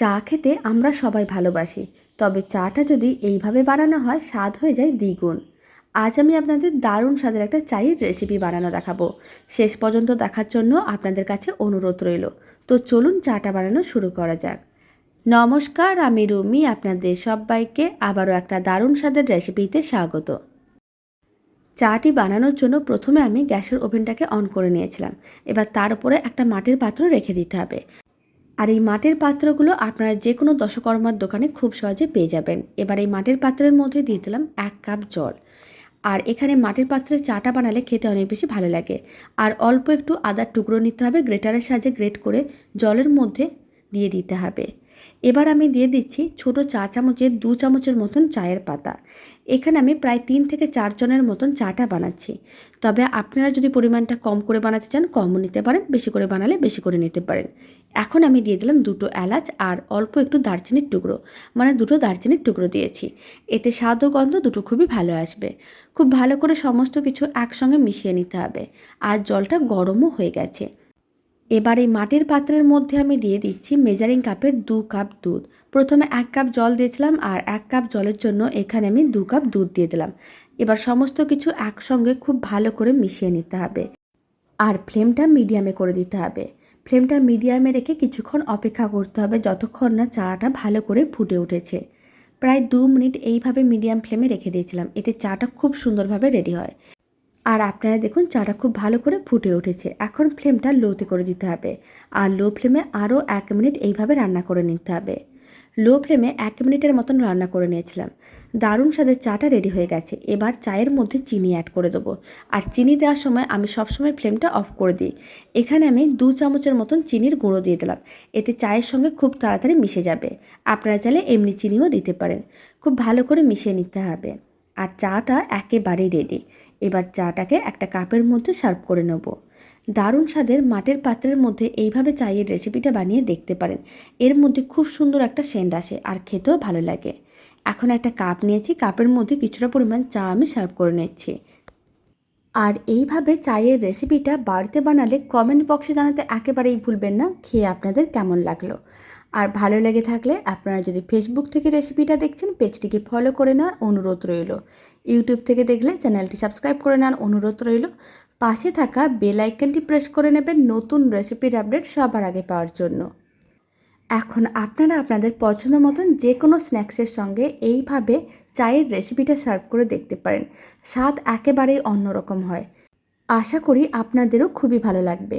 চা খেতে আমরা সবাই ভালোবাসি, তবে চাটা যদি এইভাবে বানানো হয়, স্বাদ হয়ে যায় দ্বিগুণ। আজ আমি আপনাদের দারুণ স্বাদের একটা চায়ের রেসিপি বানানো দেখাবো। শেষ পর্যন্ত দেখার জন্য আপনাদের কাছে অনুরোধ রইল। তো চলুন চাটা বানানো শুরু করা যাক। নমস্কার, আমি রুমি, আপনাদের সবাইকে আবারও একটা দারুণ স্বাদের রেসিপিতে স্বাগত। চাটি বানানোর জন্য প্রথমে আমি গ্যাসের ওভেনটাকে অন করে নিয়েছিলাম। এবার তার উপরে একটা মাটির পাত্র রেখে দিতে হবে। আর এই মাটির পাত্রগুলো আপনারা যে কোনো দশকর্মার দোকানে খুব সহজে পেয়ে যাবেন। এবার এই মাটির পাত্রের মধ্যে দিয়ে দিলাম এক কাপ জল। আর এখানে মাটির পাত্রে চাটা বানালে খেতে অনেক বেশি ভালো লাগে। আর অল্প একটু আদার টুকরো নিতে হবে, গ্রেটারের সাহায্যে গ্রেট করে জলের মধ্যে দিয়ে দিতে হবে। এবার আমি দিয়ে দিচ্ছি ছোট চা চামচের দু চামচের মতন চায়ের পাতা। এখানে আমি প্রায় তিন থেকে চারজনের মতন চাটা বানাচ্ছি। তবে আপনারা যদি পরিমাণটা কম করে বানাতে চান, কমও নিতে পারেন, বেশি করে বানালে বেশি করে নিতে পারেন। এখন আমি দিয়ে দিলাম দুটো এলাচ আর অল্প একটু দারচিনির টুকরো। মানে দুটো দারচিনির টুকরো দিয়েছি। এতে স্বাদ ও গন্ধ দুটো খুবই ভালো আসবে। খুব ভালো করে সমস্ত কিছু একসঙ্গে মিশিয়ে নিতে হবে। আর জলটা গরমও হয়ে গেছে। এবার এই মাটির পাত্রের মধ্যে আমি দিয়ে দিচ্ছি মেজারিং কাপের দু কাপ দুধ। প্রথমে এক কাপ জল দিয়েছিলাম আর এক কাপ জলের জন্য এখানে আমি দু কাপ দুধ দিয়ে দিলাম। এবার সমস্ত কিছু একসঙ্গে খুব ভালো করে মিশিয়ে নিতে হবে। আর ফ্লেমটা মিডিয়ামে করে দিতে হবে। ফ্লেমটা মিডিয়ামে রেখে কিছুক্ষণ অপেক্ষা করতে হবে যতক্ষণ না চাটা ভালো করে ফুটে উঠেছে। প্রায় দু মিনিট এইভাবে মিডিয়াম ফ্লেমে রেখে দিয়েছিলাম। এতে চাটা খুব সুন্দরভাবে রেডি হয়। আর আপনারা দেখুন চাটা খুব ভালো করে ফুটে উঠেছে। এখন ফ্লেমটা লোতে করে দিতে হবে। আর লো ফ্লেমে আরও এক মিনিট এইভাবে রান্না করে নিতে হবে। লো ফ্লেমে এক মিনিটের মতন রান্না করে নিয়েছিলাম। দারুণ স্বাদের চাটা রেডি হয়ে গেছে। এবার চায়ের মধ্যে চিনি অ্যাড করে দেবো। আর চিনি দেওয়ার সময় আমি সবসময় ফ্লেমটা অফ করে দিই। এখানে আমি দু চামচের মতন চিনির গুঁড়ো দিয়ে দিলাম। এতে চায়ের সঙ্গে খুব তাড়াতাড়ি মিশে যাবে। আপনারা চাইলে এমনি চিনিও দিতে পারেন। খুব ভালো করে মিশিয়ে নিতে হবে। আর চাটা একেবারেই রেডি এবার চাটাকে একটা কাপের মধ্যে সার্ভ করে নেব। দারুণ স্বাদের মাটির পাত্রের মধ্যে এইভাবে চায়ের রেসিপিটা বানিয়ে দেখতে পারেন। এর মধ্যে খুব সুন্দর একটা সেন্ট আসে আর খেতেও ভালো লাগে। এখন একটা কাপ নিয়েছি, কাপের মধ্যে কিছুটা পরিমাণ চা আমি সার্ভ করে নিচ্ছি। আর এইভাবে চায়ের রেসিপিটা বাড়িতে বানালে কমেন্ট বক্সে জানাতে একেবারেই ভুলবেন না। খেয়ে আপনাদের কেমন লাগল? আর ভালো লেগে থাকলে আপনারা যদি ফেসবুক থেকে রেসিপিটা দেখছেন পেজটিকে ফলো করে নেওয়ার অনুরোধ রইল। ইউটিউব থেকে দেখলে চ্যানেলটি সাবস্ক্রাইব করে নেওয়ার অনুরোধ রইল। পাশে থাকা বেল আইকনটি প্রেস করে নেবেন নতুন রেসিপির আপডেট সবার আগে পাওয়ার জন্য। এখন আপনারা আপনাদের পছন্দ মতন যে কোনো স্ন্যাক্সের সঙ্গে এইভাবে চায়ের রেসিপিটা সার্ভ করে দেখতে পারেন। স্বাদ একেবারেই অন্যরকম হয়। আশা করি আপনাদেরও খুবই ভালো লাগবে।